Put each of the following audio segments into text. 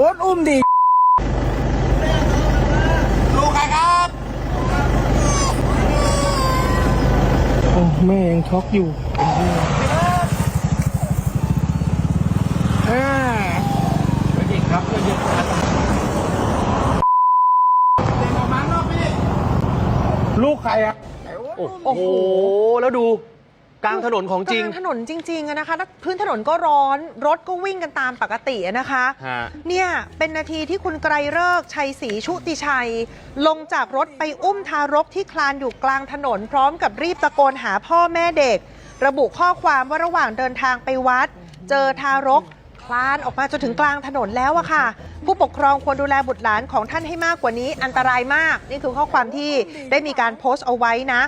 รถอุ้มดิลูกใครครับโอ้แม่ยังช็อกอยู่อ่าเด็กครับเด็กครับเด็กออกมานอกพี่ลูกใครอะโอ้โห แล้วดู กลางถนนของจริง กลางถนนจริงๆอะนะคะแล้วพื้นถนนก็ร้อน รถก็วิ่งกันตามปกติอะนะคะ ฮะ เนี่ยเป็นนาทีที่คุณไกรเลิกษ์ชัยศรีชุติชัย ลงจากรถไปอุ้มทารกที่คลานอยู่กลางถนน พร้อมกับรีบตะโกนหาพ่อแม่เด็ก ระบุข้อความว่าระหว่างเดินทางไปวัด เจอทารกค ลานออกมาจนถึงกลางถนนแล้วอะค่ะ ผู้ปกครองควรดูแลบุตรหลานของท่านให้มากกว่านี้ อันตรายมาก นี่คือข้อความที่ได้มีการโพสต์เอาไว้นะ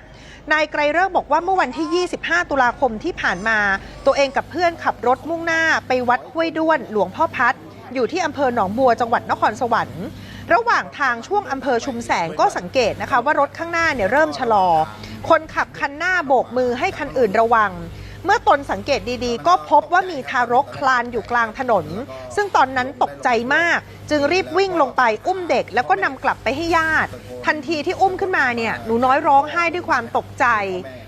นายไกรเลิกษ์บอกว่าเมื่อวันที่ 25 ตุลาคมที่ผ่านมา ตัวเองกับเพื่อนขับรถมุ่งหน้าไปวัดห้วยด้วนหลวงพ่อพัด อยู่ที่อำเภอหนองบัวจังหวัดนครสวรรค์ระหว่างทางช่วงอำเภอชุมแสงก็สังเกตนะคะว่ารถข้างหน้าเนี่ยเริ่มชะลอ คนขับคันหน้าโบกมือให้คันอื่นระวัง เมื่อตนสังเกตดีๆ ก็พบว่ามีทารกคลานอยู่กลางถนน ซึ่งตอนนั้นตกใจมาก จึงรีบวิ่งลงไปอุ้มเด็กแล้วก็นำกลับไปให้ญาติ ทันทีที่อุ้มขึ้นมาเนี่ยหนูน้อยร้องไห้ด้วยความตกใจ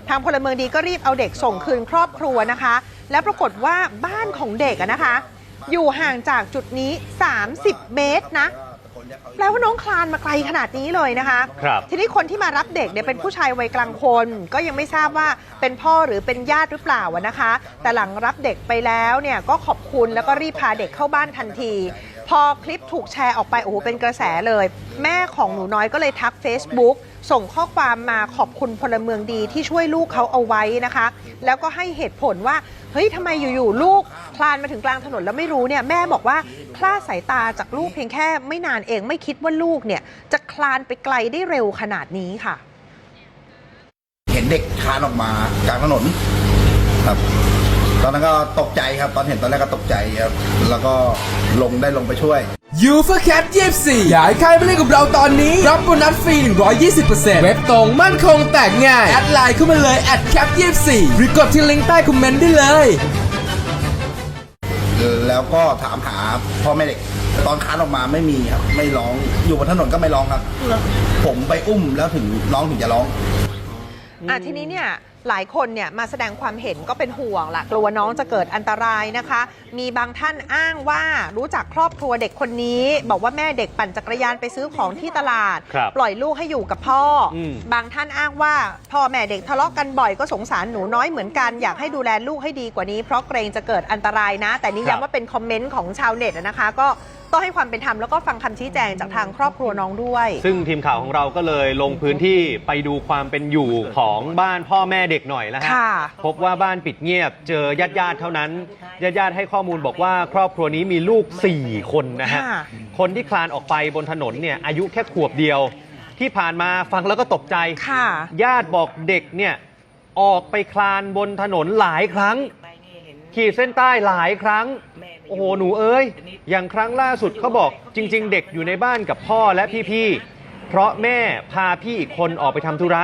ทางพลเมืองดีก็รีบเอาเด็กส่งคืนครอบครัวนะคะ แล้วปรากฏว่าบ้านของเด็กนะคะ อยู่ห่างจากจุดนี้ 30 เมตรนะ แปลว่าน้องคลานมาไกลขนาดนี้เลยนะคะ ครับ ทีนี้คนที่มารับเด็กเนี่ยเป็นผู้ชายวัยกลางคน ก็ยังไม่ทราบว่าเป็นพ่อหรือเป็นญาติหรือเปล่าอะนะคะ แต่หลังรับเด็กไปแล้วเนี่ยก็ขอบคุณแล้วก็รีบพาเด็กเข้าบ้านทันที พอคลิปถูกแชร์ออกไปโอ้โหเป็นกระแสเลย แม่ของหนูน้อยก็เลยทัก Facebook ส่งข้อความมาขอบคุณพลเมืองดีที่ช่วยลูกเขาเอาไว้นะคะ แล้วก็ให้เหตุผลว่าเฮ้ยทำไมอยู่ๆลูกคลานมาถึงกลางถนนแล้วไม่รู้เนี่ยแม่บอกว่า คลาดสายตาจากลูกเพียงแค่ไม่นานเองไม่คิดว่าลูกเนี่ย จะคลานไปไกลได้เร็วขนาดนี้ค่ะ เห็นเด็กคลานออกมากลางถนนครับ ตอนนั้นก็ตกใจครับ ตอนเห็นตอนแรกก็ตกใจครับ แล้วก็ลงได้ลงไปช่วยยูฟ r แคท24อยากให้ใครมาเล่นกับเราตอนนี้ รับโบนัสฟรี 120%เว็บตรงมั่นคงแตกง่าย แอดไลน์เข้ามาเลยแอดแคป24หรือกดที่ลิงก์ใต้คอมเมนต์ได้เลย แล้วก็ถามหาพ่อแม่เด็ก ตอนคลานออกมาไม่มีครับไม่ร้องอยู่บนถนนก็ไม่ร้องครับ ผมไปอุ้มแล้วถึงน้องถึงจะร้อง อะทีนี้เนี่ย หลายคนเนี่ยมาแสดงความเห็นก็เป็นห่วงละกลัวน้องจะเกิดอันตรายนะคะ มีบางท่านอ้างว่ารู้จักครอบครัวเด็กคนนี้ บอกว่าแม่เด็กปั่นจักรยานไปซื้อของที่ตลาด ครับปล่อยลูกให้อยู่กับพ่ออม บางท่านอ้างว่าพ่อแม่เด็กทะเลาะกันบ่อยก็สงสารหนูน้อยเหมือนกันอยากให้ดูแลลูกให้ดีกว่านี้ เพราะเกรงจะเกิดอันตรายนะ แต่นี่ย้ำว่าเป็นคอมเมนต์ของชาวเน็ตนะคะ ก็ ต้องให้ความเป็นธรรมแล้วก็ฟังคำชี้แจงจากทางครอบครัวน้องด้วย ซึ่งทีมข่าวของเราก็เลยลงพื้นที่ไปดูความเป็นอยู่ของบ้านพ่อแม่เด็กหน่อยแล้วฮะค่ะพบว่าบ้านปิดเงียบเจอญาติญาติๆเท่านั้นญาติญาติๆให้ข้อมูลบอกว่าครอบครัวนี้มีลูก 4 คนนะฮะค่ะคนที่คลานออกไปบนถนนเนี่ยอายุแค่ขวบเดียว ที่ผ่านมาฟังแล้วก็ตกใจค่ะญาติบอกเด็กเนี่ยออกไปคลานบนถนนหลายครั้ง ขีดเส้นใต้หลายครั้ง โอ้โห หนูเอ้ย อย่างครั้งล่าสุดเขาบอกจริง ๆ เด็กอยู่ในบ้านกับพ่อและพี่ๆ เพราะแม่พาพี่อีกคนออกไปทำธุระ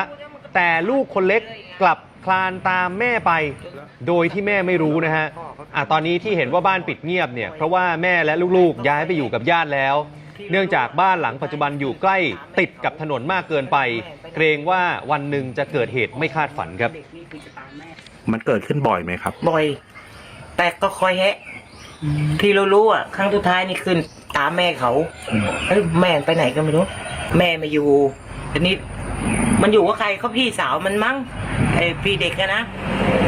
แต่ลูกคนเล็กกลับคลานตามแม่ไป โดยที่แม่ไม่รู้นะฮะอะตอนนี้ที่เห็นว่าบ้านปิดเงียบเนี่ย เพราะว่าแม่และลูกๆ ย้ายไปอยู่กับญาติแล้ว เนื่องจากบ้านหลังปัจจุบันอยู่ใกล้ติดกับถนนมากเกินไป เกรงว่าวันหนึ่งจะเกิดเหตุไม่คาดฝันครับ มันเกิดขึ้นบ่อยไหมครับ บ่อย แต่ก็คอยแฮะ ที่เรารู้อะ ครั้งสุดท้ายนี่ขึ้นตามแม่เขาเฮ้ยแม่ไปไหนก็ไม่รู้ แม่ไม่อยู่ทีนี้ มันอยู่กับใครเขาพี่สาวมันมั้งไอพี่เด็กอะนะ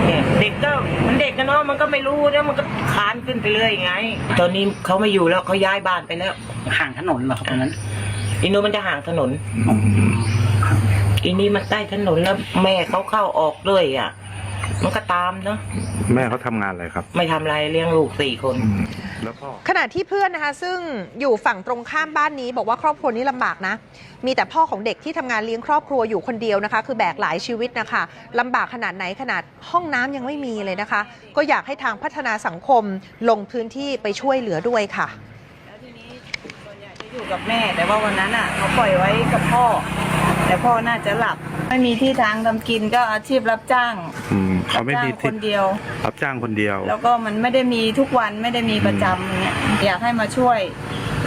เนี่ยเด็กก็มันเด็กกันเนาะมันก็ไม่รู้แล้วมันก็คลานขึ้นไปเรื่อยไง ตอนนี้เขาไม่อยู่แล้วเขาย้ายบ้านไปแล้วห่างถนนเหรอครับตรงนั้นอีนู้นมันจะห่างถนนอีนี้มันใต้ถนนแล้วแม่เขาเข้าออกเลยอะ มันก็ตามเนาะแม่เขาทำงานอะไรครับ ไม่ทำอะไรเลี้ยงลูกสี่คน แล้วพ่อ ขณะที่เพื่อนนะคะ ซึ่งอยู่ฝั่งตรงข้ามบ้านนี้ บอกว่าครอบครัวนี้ลำบากนะ มีแต่พ่อของเด็กที่ทำงานเลี้ยงครอบครัวอยู่คนเดียวนะคะ คือแบกหลายชีวิตนะคะลำบากขนาดไหนขนาดห้องน้ำยังไม่มีเลยนะคะ ก็อยากให้ทางพัฒนาสังคมลงพื้นที่ไปช่วยเหลือด้วยค่ะ แล้วทีนี้ส่วนใหญ่จะอยู่กับแม่ แต่ว่าวันนั้นอะเขาปล่อยไว้กับพ่อ แต่พ่อน่าจะหลับ ไม่มีที่ทางทำกินก็อาชีพรับจ้างอืมเขาไม่จ้างมีคที่นเดียว รับจ้างคนเดียว แล้วก็มันไม่ได้มีทุกวันไม่ได้มีประจำอย่างเงี้ยอยากให้มาช่วย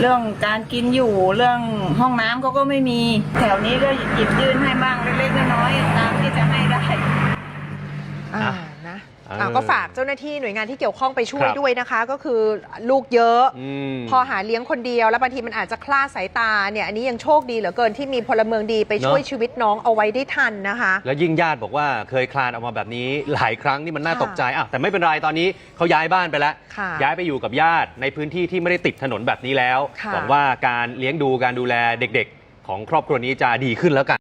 เรื่องการกินอยู่เรื่องห้องน้ำเขาก็ไม่มี แถวนี้ก็หยิบยื่นให้บ้างเล็กๆน้อยๆตามที่จะให้ได้ อ่านะเอออ่าก็ฝากเจ้าหน้าที่หน่วยงานที่เกี่ยวข้องไปช่วยครับด้วยนะคะ ก็คือลูกเยอะ อืม พอหาเลี้ยงคนเดียวแล้วบางทีมันอาจจะคลาดสายตาเนี่ยอันนี้ยังโชคดีเหลือเกินที่มีพลเมืองดีไปช่วยเนอะชีวิตน้องเอาไว้ได้ทันนะคะ แล้วยิ่งญาติบอกว่าเคยคลานออกมาแบบนี้หลายครั้งนี่มันน่าค่ะตกใจอะแต่ไม่เป็นไรตอนนี้เขาย้ายบ้านไปแล้ว ค่ะย้ายไปอยู่กับญาติในพื้นที่ที่ไม่ได้ติดถนนแบบนี้แล้วค่ะ หวังว่าการเลี้ยงดูการดูแลเด็กๆ ของครอบครัวนี้จะดีขึ้นแล้วกัน